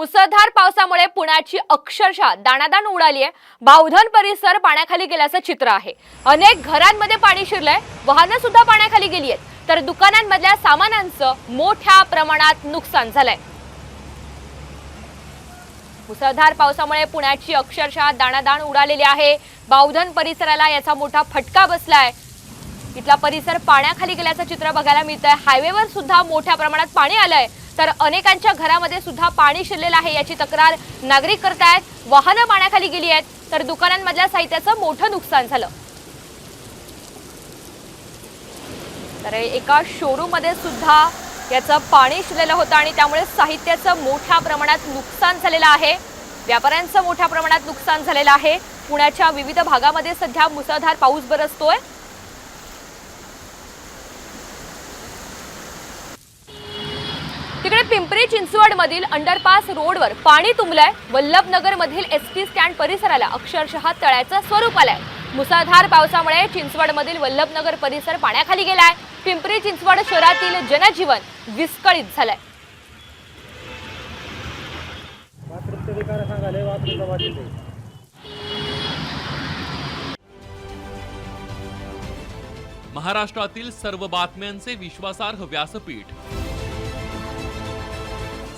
मुसळधार पावसामुळे पुण्याची अक्षरशः दाणादाण उडाली आहे बावधन परिसर पाण्याखाली गेल्याचं चित्र आहे. अनेक घरांमध्ये पाणी शिरलंय. वाहनं सुद्धा पाण्याखाली गेली आहेत तर दुकानांमधल्या सामानांचं मोठ्या प्रमाणात नुकसान झालंय. मुसळधार पावसामुळे पुण्याची अक्षरशः दाणादाण उडालेली आहे. बावधन परिसराला याचा मोठा फटका बसलाय. इथला परिसर पाण्याखाली गेल्याचं चित्र बघायला मिळतंय. हायवेवर सुद्धा मोठ्या प्रमाणात पाणी आलंय. तर अनेकांच्या घरामध्ये सुद्धा पाणी शिरलेलं आहे याची तक्रार नागरिक करतायत वाहनं पाण्याखाली गेली आहेत. तर दुकानांमधल्या साहित्याचं मोठं नुकसान झालं. तर एका शोरूममध्ये सुद्धा याचं पाणी शिरलेलं होतं आणि त्यामुळे साहित्याचं मोठ्या प्रमाणात नुकसान झालेलं आहे. व्यापाऱ्यांचं मोठ्या प्रमाणात नुकसान झालेलं आहे. पुण्याच्या विविध भागामध्ये सध्या मुसळधार पाऊस बरसतोय. पिंपरी चिंचवड मधील अंडरपास रोडवर पाणी तुंबलंय. वल्लभनगरमधील एस टी स्टँड परिसराला अक्षरशः तळ्याचं स्वरूप आलंय. मुसळधार पावसामुळे चिंचवड मधील वल्लभनगर परिसर पाण्याखाली गेलाय. पिंपरी चिंचवड शहरातील जनजीवन विस्कळीत झालंय. महाराष्ट्रातील सर्व बातम्यांचे विश्वासार्ह व्यासपीठ.